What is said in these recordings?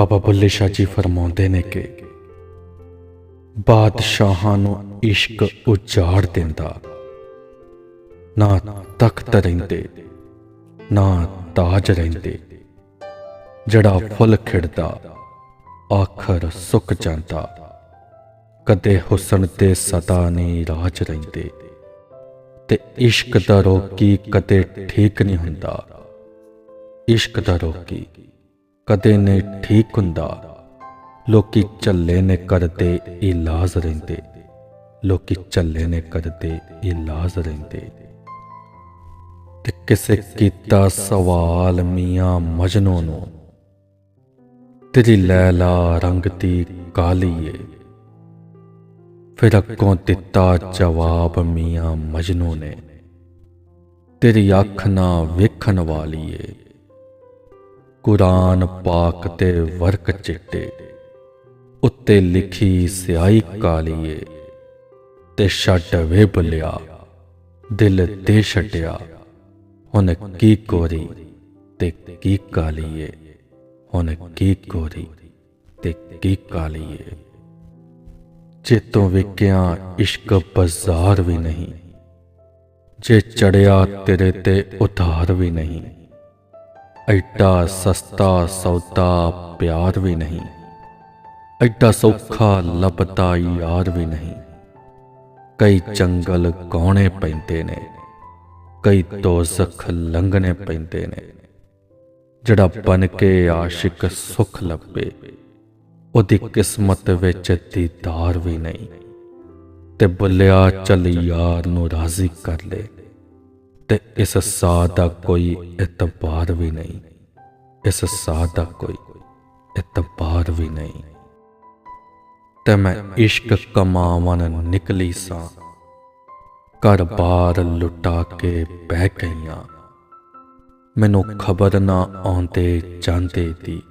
ਬਾਬਾ ਬੁੱਲੇ ਸ਼ਾਹ ਜੀ ਫਰਮਾਉਂਦੇ ਨੇ ਕਿ ਬਾਦਸ਼ਾਹਾਂ ਨੂੰ ਇਸ਼ਕ ਉਜਾੜ ਦਿੰਦਾ, ਨਾ ਤਖਤ ਰਹਿੰਦੇ, ਨਾ ਤਾਜ ਰਹਿੰਦੇ, ਜਿਹੜਾ ਫੁੱਲ ਖਿੜਦਾ, ਆਖਰ ਸੁੱਕ ਜਾਂਦਾ। ਕਦੇ ਹੁਸਨ ਤੇ ਸਦਾ ਨਹੀਂ ਰਾਜ ਰਹਿੰਦੇ ਤੇ ਇਸ਼ਕ ਦਾ ਰੋਕੀ ਕਦੇ ਠੀਕ ਨਹੀਂ ਹੁੰਦਾ। ਇਸ਼ਕ ਦਾ ਰੋਕੀ ਕਦੇ ਨਹੀਂ ਠੀਕ ਹੁੰਦਾ। ਲੋਕੀ ਝੱਲੇ ਨੇ ਕਰਦੇ ਇਲਾਜ ਰਹਿੰਦੇ। ਲੋਕੀ ਝੱਲੇ ਨੇ ਕਰਦੇ ਇਲਾਜ ਰਹਿੰਦੇ। ਤੇ ਕਿਸੇ ਕੀਤਾ ਸਵਾਲ ਮੀਆਂ ਮਜਨੂ ਨੂੰ, ਤੇਰੀ ਲੈਲਾ ਰੰਗ ਦੀ ਕਾਲੀ ਫਿਰ ਅੱਗੋਂ ਦਿੱਤਾ ਜਵਾਬ ਮੀਆਂ ਮਜਨੂ ਨੇ, ਤੇਰੀ ਅੱਖ ਨਾ ਵੇਖਣ ਵਾਲੀਏ ਕੁਰਾਨ ਪਾਕ ਤੇ ਵਰਕ ਚਿੱਟੇ, ਉੱਤੇ ਲਿਖੀ ਸਿਆਹੀ ਕਾਲੀਏ, ਤੇ ਛੱਡ ਵੇ ਬੁੱਲਿਆ ਦਿਲ ਤੇ ਛੱਡਿਆ, ਹੁਣ ਕੀ ਕੋਰੀ ਤੇ ਕੀ ਕਾਲੀ ਹੁਣ ਕੀ ਕੋਰੀ ਤੇ ਕੀ ਕਾਲੀਏ। ਏ ਚੇਤੋਂ ਵਿਕਿਆ ਇਸ਼ਕ ਬਾਜ਼ਾਰ ਵੀ ਨਹੀਂ, ਜੇ ਚੜਿਆ ਤੇਰੇ ਤੇ ਉਧਾਰ ਵੀ ਨਹੀਂ। ਐਡਾ ਸਸਤਾ ਸੌਦਾ ਪਿਆਰ ਵੀ ਨਹੀਂ। ਐਡਾ ਸੌਖਾ ਲੱਭਦਾ ਯਾਰ ਵੀ ਨਹੀਂ। ਕਈ ਜੰਗਲ ਗਾਉਣੇ ਪੈਂਦੇ ਨੇ, ਕਈ ਦੋਜ਼ਖ ਲੰਘਣੇ ਪੈਂਦੇ ਨੇ। ਜਿਹੜਾ ਬਨ ਕੇ ਆਸ਼ਿਕ ਸੁਖ ਲੱਭੇ, ਉਹਦੀ ਕਿਸਮਤ ਵਿੱਚ ਦੀਦਾਰ ਵੀ ਨਹੀਂ। ਤੇ ਬੁੱਲਿਆ ਚੱਲ ਯਾਰ ਨੂੰ ਰਾਜ਼ੀ ਕਰ ਲੈ। ਤੇ ਇਸ ਸਾਹ ਦਾ ਕੋਈ ਇਤਬਾਰ ਵੀ ਨਹੀਂ। ਇਸ ਸਾਹ ਦਾ ਕੋਈ ਇਤਬਾਰ ਵੀ ਨਹੀਂ। ਤੇ ਮੈਂ ਇਸ਼ਕ ਕਮਾਵਨ ਨਿਕਲੀ ਸਾਂ। ਘਰ ਬਾਰ ਲੁਟਾ ਕੇ ਬਹਿ ਗਈਆਂ। ਮੈਨੂੰ ਖਬਰ ਨਾ ਆਉਂਦੇ ਜਾਂਦੇ ਦੀ।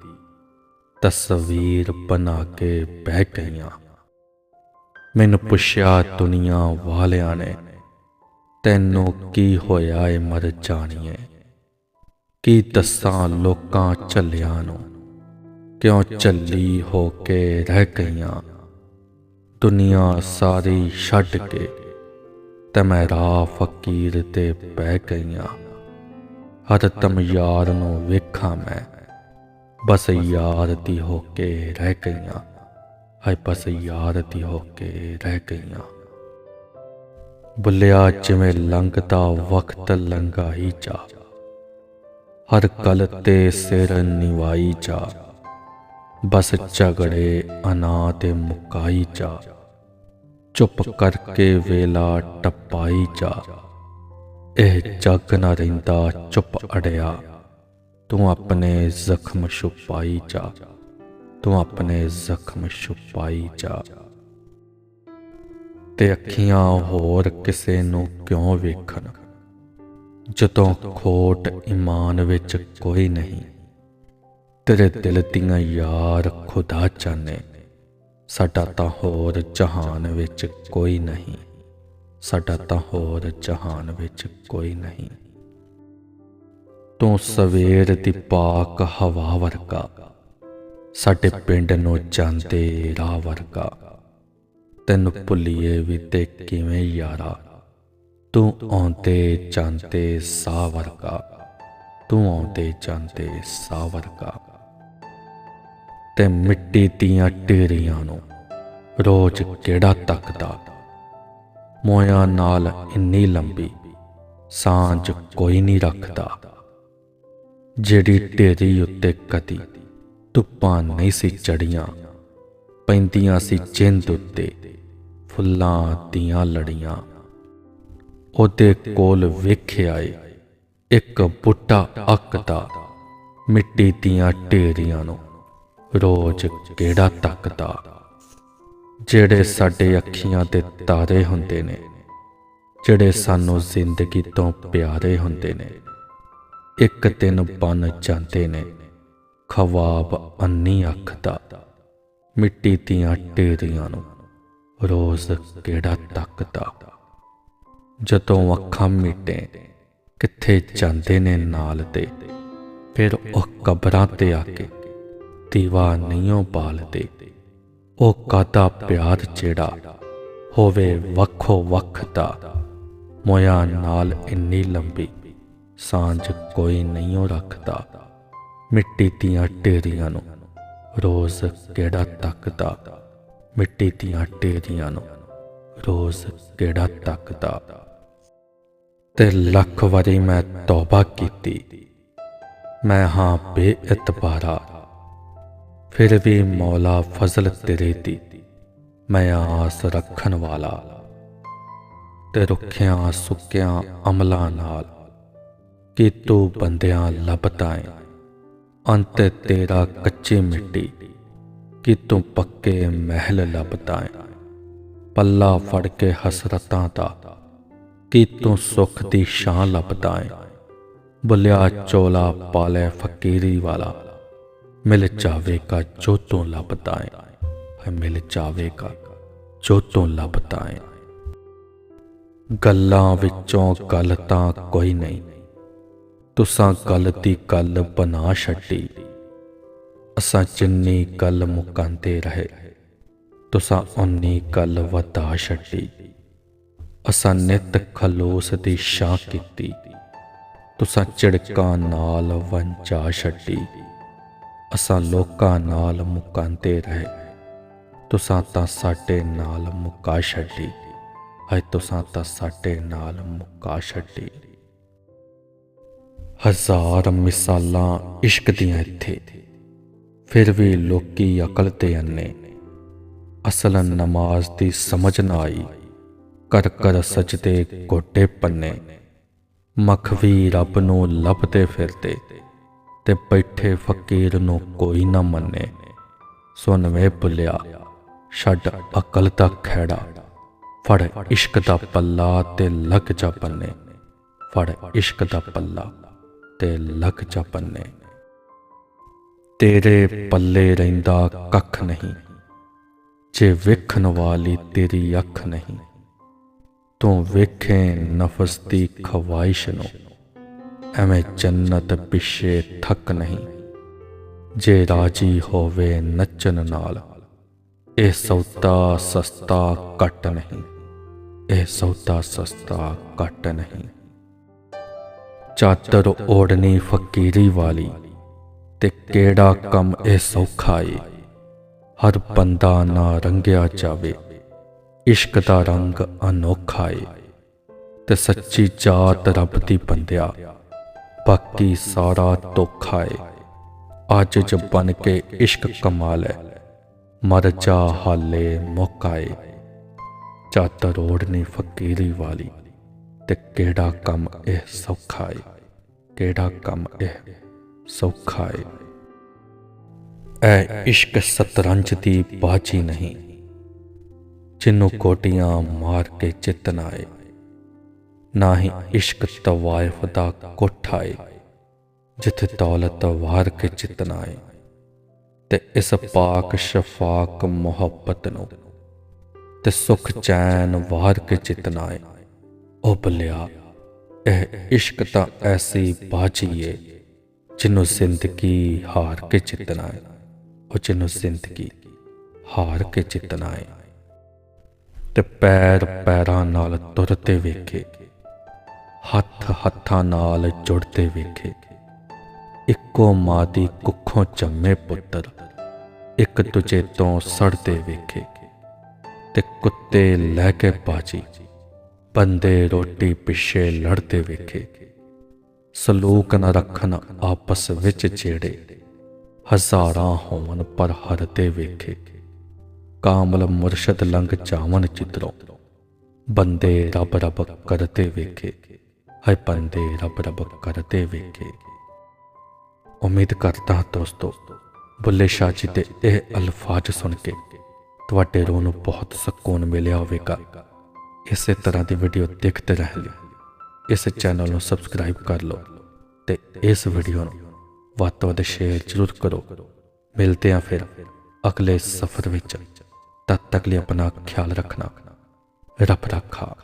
ਤਸਵੀਰ ਬਣਾ ਕੇ ਬਹਿ ਗਈਆਂ। ਮੈਨੂੰ ਪੁੱਛਿਆ ਦੁਨੀਆ ਵਾਲਿਆਂ ਨੇ ਤੈਨੂੰ ਕੀ ਹੋਇਆ ਏ ਮਰ ਜਾਣੀਏ ਕੀ ਦੱਸਾਂ ਲੋਕਾਂ ਝੱਲਿਆਂ ਨੂੰ? ਕਿਉਂ ਝੱਲੀ ਹੋ ਕੇ ਰਹਿ ਗਈਆਂ? ਦੁਨੀਆ ਸਾਰੀ ਛੱਡ ਕੇ ਤੇ ਮੈਂ ਰਾਹ ਫਕੀਰ ਤੇ ਬਹਿ ਗਈਆਂ। ਹਰ ਤਮ ਯਾਰ ਨੂੰ ਵੇਖਾਂ ਮੈਂ। ਬਸ ਯਾਰ ਦੀ ਹੋ ਕੇ ਰਹਿ ਗਈਆਂ। ਹਾਏ, ਬਸ ਯਾਰ ਦੀ ਹੋ ਕੇ ਰਹਿ ਗਈਆਂ। ਬੁੱਲਿਆ ਜਿਵੇਂ ਲੰਘਦਾ ਵਕਤ ਲੰਘਾਈ ਜਾ। ਹਰ ਕਲ ਤੇ ਸਿਰ ਨਿਵਾਈ ਜਾ। ਬਸ ਝਗੜੇ ਅਨਾ ਤੇ ਮੁਕਾਈ ਜਾ। ਚੁੱਪ ਕਰਕੇ ਵੇਲਾ ਟਪਾਈ ਜਾ। ਇਹ ਜੱਗ ਨਾ ਰਹਿੰਦਾ ਚੁੱਪ ਅੜਿਆ। ਤੂੰ ਆਪਣੇ ਜ਼ਖਮ ਛੁਪਾਈ ਜਾ। ਤੂੰ ਆਪਣੇ ਜ਼ਖਮ ਛੁਪਾਈ ਜਾ। ਤੇ ਅੱਖੀਆਂ ਹੋਰ ਕਿਸੇ ਨੂੰ ਕਿਉਂ ਵੇਖਣ? ਜਦੋਂ ਖੋਟ ਇਮਾਨ ਵਿੱਚ ਕੋਈ ਨਹੀਂ, ਤੇਰੇ ਦਿਲ ਦੀਆਂ ਯਾਰ ਖੁਦਾ ਜਾਣੇ, ਸਾਡਾ ਤਾਂ ਹੋਰ ਜਹਾਨ ਵਿੱਚ ਕੋਈ ਨਹੀਂ, ਸਾਡਾ ਤਾਂ ਹੋਰ ਜਹਾਨ ਵਿੱਚ ਕੋਈ ਨਹੀਂ। ਤੂੰ ਸਵੇਰ ਦੀ ਪਾਕ ਹਵਾ ਵਰਗਾ, ਸਾਡੇ ਪਿੰਡ ਨੂੰ ਜਾਂਦੇ ਰਾਹ ਵਰਗਾ। ਤੈਨੂੰ ਭੁੱਲੀਏ ਵੀ ਤੇ ਕਿਵੇਂ ਯਾਰਾ? ਤੂੰ ਆਉਂਦੇ ਜਾਂਦੇ ਸਾਹ ਵਰਗਾ। ਤੂੰ ਆਉਂਦੇ ਜਾਂਦੇ ਸਾਹ ਵਰਗਾ। ਤੇ ਮਿੱਟੀ ਦੀਆਂ ਢੇਰੀਆਂ ਨੂੰ ਰੋਜ਼ ਕਿਹੜਾ ਤੱਕਦਾ? ਮੋਇਆਂ ਨਾਲ ਇੰਨੀ ਲੰਬੀ ਸਾਂਝ ਕੋਈ ਨਹੀਂ ਰੱਖਦਾ। ਜਿਹੜੀ ਢੇਰੀ ਉੱਤੇ ਕਦੀ ਧੁੱਪਾਂ ਨਹੀਂ ਸੀ ਚੜੀਆਂ ਪੈਂਦੀਆਂ ਸੀ ਜਿੰਦ ਉੱਤੇ। ਫੁੱਲਾਂ ਦੀਆਂ ਲੜੀਆਂ। ਉਹਦੇ ਕੋਲ ਵੇਖਿਆ ਏ, ਇੱਕ ਬੁੱਟਾ ਅੱਕਦਾ ਮਿੱਟੀ ਦੀਆਂ ਢੇਰੀਆਂ ਨੂੰ, ਰੋਜ਼ ਕਿਹੜਾ ਤੱਕਦਾ। ਜਿਹੜੇ ਸਾਡੇ ਅੱਖੀਆਂ ਤੇ ਤਾਰੇ ਹੁੰਦੇ ਨੇ, ਜਿਹੜੇ ਸਾਨੂੰ ਜ਼ਿੰਦਗੀ ਤੋਂ ਪਿਆਰੇ ਹੁੰਦੇ ਨੇ, ਇੱਕ ਦਿਨ ਬਨ ਜਾਂਦੇ ਨੇ, ਖਵਾਬ ਅੰਨੀ ਅੱਖ ਦਾ ਮਿੱਟੀ ਦੀਆਂ ਢੇਰੀਆਂ ਨੂੰ। ਰੋਜ਼ ਕਿਹੜਾ ਤੱਕਦਾ? ਜਦੋਂ ਅੱਖਾਂ ਮੀਟੇ, ਕਿੱਥੇ ਜਾਂਦੇ ਨੇ ਨਾਲ ਤੇ ਫਿਰ ਉਹ ਕਬਰਾਂ ਤੇ ਆ ਕੇ ਦੀਵਾ ਨਹੀਂਓ ਬਾਲਦੇ। ਉਹ ਕਾਦਾ ਪਿਆਰ ਜਿਹੜਾ ਹੋਵੇ ਵੱਖੋ ਵੱਖ ਦਾ? ਮੋਇਆ ਨਾਲ ਇੰਨੀ ਲੰਬੀ ਸਾਂਝ ਕੋਈ ਨਹੀਂਓ ਰੱਖਦਾ। ਮਿੱਟੀ ਦੀਆਂ ਢੇਰੀਆਂ ਨੂੰ ਰੋਜ਼ ਕਿਹੜਾ ਤੱਕਦਾ? ਮਿੱਟੀ ਦੀਆਂ ਢੇਰੀਆਂ ਨੂੰ ਰੋਜ਼ ਕਿਹੜਾ ਤੱਕਦਾ ਤੇ ਲੱਖ ਵਾਰੀ ਮੈਂ ਤੌਬਾ ਕੀਤੀ। ਮੈਂ ਹਾਂ ਬੇਇਤਬਾਰਾ। ਫਿਰ ਵੀ ਮੌਲਾ ਫਜ਼ਲ ਤੇਰੇ ਦੀ। ਮੈਂ ਆਸ ਰੱਖਣ ਵਾਲਾ। ਤੇ ਰੁੱਖਿਆਂ ਸੁੱਕਿਆਂ ਅਮਲਾਂ ਨਾਲ। ਕਿ ਤੂੰ ਬੰਦਿਆਂ ਲੱਭਦਾ ਏ? ਅੰਤ ਤੇਰਾ ਕੱਚੀ ਮਿੱਟੀ। ਕਿ ਤੂੰ ਪੱਕੇ ਮਹਿਲ ਲੱਭਦਾ ਏ ਪੱਲਾ ਫੜ ਕੇ ਹਸਰਤਾਂ ਦਾ ਕਿ ਤੂੰ ਸੁੱਖ ਦੀ ਸ਼ਾਂ ਲੱਭਦਾ ਏ ਬੁਲਿਆ ਚੋਲਾ ਪਾਲੇ ਫਕੀਰੀ ਵਾਲਾ, ਮਿਲ ਜਾਵੇਗਾ ਜੋ ਤੂੰ ਲੱਭਦਾ ਏ ਹੈ ਮਿਲ ਜਾਵੇਗਾ ਜੋ ਤੂੰ ਲੱਭਦਾ ਏ ਗੱਲਾਂ ਵਿੱਚੋਂ ਗੱਲ ਤਾਂ ਕੋਈ ਨਹੀਂ, ਤੁਸਾਂ ਗੱਲ ਦੀ ਗੱਲ ਬਣਾ ਛੱਡੀ। ਅਸਾਂ ਜਿੰਨੀ ਗੱਲ ਮੁਕਾਂਦੇ ਰਹੇ, ਤੁਸਾਂ ਉਨੀ ਗੱਲ ਵਧਾ ਛੱਡੀ। ਅਸਾਂ ਨਿਤ ਖਲੋਸ ਦੀ ਸ਼ਾਂ ਕੀਤੀ, ਤੁਸਾਂ ਝਿੜਕਾਂ ਨਾਲ ਵੰਚਾ ਛੱਡੀ। ਅਸਾਂ ਲੋਕਾਂ ਨਾਲ ਮੁਕਾਂਦੇ ਰਹੇ, ਤੁਸਾਂ ਤਾਂ ਸਾਡੇ ਨਾਲ ਮੁਕਾ ਛੱਡੀ। ਹੈ ਤੁਸਾਂ ਤਾਂ ਸਾਡੇ ਨਾਲ ਮੁਕਾ ਛੱਡੀ। ਹਜ਼ਾਰ ਮਿਸਾਲਾਂ ਇਸ਼ਕ ਦੀਆਂ ਇੱਥੇ ਫਿਰ ਵੀ ਲੋਕੀ ਅਕਲ ਤੇ ਅੰਨੇ। ਅਸਲ ਨਮਾਜ਼ ਦੀ ਸਮਝ ਨਾ ਆਈ। ਕਰ ਕਰ ਸਜਦੇ ਗੋਡੇ ਪੰਨੇ। ਮਖਵੀ ਰੱਬ ਨੂੰ ਲੱਭਦੇ ਫਿਰਦੇ। ਤੇ ਬੈਠੇ ਫਕੀਰ ਨੂੰ ਕੋਈ ਨਾ ਮੰਨੇ। ਸੁਣ ਵੇ ਬੁੱਲਿਆ ਛੱਡ ਅਕਲ ਦਾ ਖੈੜਾ ਫੜ ਇਸ਼ਕ ਦਾ ਪੱਲਾ ਤੇ ਲੱਗ ਜਾ ਪੰਨੇ। ਫੜ ਇਸ਼ਕ ਦਾ ਪੱਲਾ ਤੇ ਲੱਗ ਜਾ ਪੰਨੇ। ਤੇਰੇ ਪੱਲੇ ਰਹਿੰਦਾ ਕੱਖ ਨਹੀਂ, ਜੇ ਵੇਖਣ ਵਾਲੀ ਤੇਰੀ ਅੱਖ ਨਹੀਂ, ਤੂੰ ਵੇਖੇ ਨਫਸ ਦੀ ਖਵਾਇਸ਼ ਨੂੰ, ਐਵੇਂ ਜੰਨਤ ਪਿੱਛੇ ਥੱਕ ਨਹੀਂ, ਜੇ ਰਾਜੀ ਹੋਵੇ ਨੱਚਣ ਨਾਲ, ਇਹ ਸੌਦਾ ਸਸਤਾ ਘਟ ਨਹੀਂ, ਇਹ ਸੌਦਾ ਸਸਤਾ ਘਟ ਨਹੀਂ। ਚਾਦਰ ਓੜਨੀ ਫਕੀਰੀ ਵਾਲੀ ਤੇ ਕਿਹੜਾ ਕੰਮ ਇਹ ਸੌਖਾ ਏ? ਹਰ ਬੰਦਾ ਨਾ ਰੰਗਿਆ ਜਾਵੇ, ਇਸ਼ਕ ਦਾ ਰੰਗ ਅਨੋਖਾ ਏ। ਤੇ ਸੱਚੀ ਜਾਤ ਰੱਬ ਦੀ ਬੰਦਿਆ, ਬਾਕੀ ਸਾਰਾ ਧੋਖਾ ਏ। ਅੱਜ ਜ ਬਨ ਕੇ ਇਸ਼ਕ ਕਮਾ ਲੈ ਮਰ ਜਾ ਹਾਲੇ ਮੌਕਾ ਏ। ਚਾਦਰ ਓੜਨੀ ਫਕੀਰੀ ਵਾਲੀ, ਤੇ ਕਿਹੜਾ ਕੰਮ ਇਹ ਸੌਖਾ ਏ? ਕਿਹੜਾ ਕੰਮ ਇਹ ਸੌਖਾ ਏ। ਐ ਇਸ਼ਕ ਸਤਰੰਜ ਦੀ ਬਾਜੀ ਨਹੀਂ। ਜਿੰਨੂੰ ਕੋਟੀਆਂ ਮਾਰ ਕੇ ਜਿੱਤਣਾ ਏ ਨਾ ਹੀ ਇਸ਼ਕ ਤਵਾਇਫ ਦਾ ਕੋਠਾ ਏ ਜਿੱਥੇ ਦੌਲਤ ਵਾਰ ਕੇ ਜਿੱਤਣਾ ਏ ਤੇ ਇਸ ਪਾਕ ਸ਼ਫਾਕ ਮੁਹੱਬਤ ਨੂੰ ਤੇ ਸੁਖ ਚੈਨ ਵਾਰ ਕੇ ਜਿੱਤਣਾ ਏ ਉਹ ਬੱਲਿਆ, ਇਹ ਇਸ਼ਕ ਤਾਂ ਐਸੀ ਬਾਜੀ ਏ। ਜਿਹਨੂੰ ਜ਼ਿੰਦਗੀ ਹਾਰ ਕੇ ਜਿੱਤਣਾ ਏ ਉਹ ਜਿਹਨੂੰ ਜ਼ਿੰਦਗੀ ਹਾਰ ਕੇ ਜਿੱਤਣਾ ਏ ਤੇ ਪੈਰ ਪੈਰਾਂ ਨਾਲ ਤੁਰਦੇ ਵੇਖੇ, ਹੱਥ ਹੱਥਾਂ ਨਾਲ ਜੁੜਦੇ ਵੇਖੇ। ਇੱਕੋ ਮਾਂ ਦੀ ਕੁੱਖੋਂ ਜੰਮੇ ਪੁੱਤਰ, ਇੱਕ ਦੂਜੇ ਤੋਂ ਸੜਦੇ ਵੇਖੇ। ਤੇ ਕੁੱਤੇ ਲੈ ਕੇ ਬਾਜੀ, ਬੰਦੇ ਰੋਟੀ ਪਿੱਛੇ ਲੜਦੇ ਵੇਖੇ। ਸਲੂਕ ਨਾ ਰੱਖਣ ਆਪਸ ਵਿੱਚ ਜਿਹੜੇ ਹਜ਼ਾਰਾਂ ਹੋਵਨ ਪਰ ਹਰਦੇ ਵੇਖੇ। ਕਾਮਲ ਮੁਰਸ਼ਦ ਲੰਘ ਜਾਵਨ ਚਿਤਰੋਂ। ਬੰਦੇ ਰੱਬ ਰੱਬ ਕਰਦੇ ਵੇਖੇ। ਹੈ ਬੰਦੇ ਰੱਬ ਰੱਬ ਕਰਦੇ ਵੇਖੇ। ਉਮੀਦ ਕਰਦਾ ਹਾਂ ਦੋਸਤੋ, ਬੁੱਲੇ ਸ਼ਾਹ ਜੀ ਦੇ ਇਹ ਅਲਫਾਜ਼ ਸੁਣ ਕੇ ਤੁਹਾਡੇ ਰੂਹ ਨੂੰ ਬਹੁਤ ਸਕੂਨ ਮਿਲਿਆ ਹੋਵੇਗਾ। ਇਸੇ ਤਰ੍ਹਾਂ ਦੀ ਵੀਡੀਓ ਦੇਖਦੇ ਰਹਿ ਲਈ ਇਸ ਚੈਨਲ ਨੂੰ ਸਬਸਕ੍ਰਾਈਬ ਕਰ ਲਓ ਤੇ ਇਸ ਵੀਡੀਓ ਨੂੰ ਵੱਧ ਤੋਂ ਵੱਧ ਸ਼ੇਅਰ ਜ਼ਰੂਰ ਕਰੋ। ਮਿਲਦੇ ਹਾਂ ਫਿਰ ਅਗਲੇ ਸਫ਼ਰ ਵਿੱਚ। ਤਦ ਤੱਕ ਲਈ ਆਪਣਾ ਖਿਆਲ ਰੱਖਣਾ। ਰੱਬ ਰੱਖਾ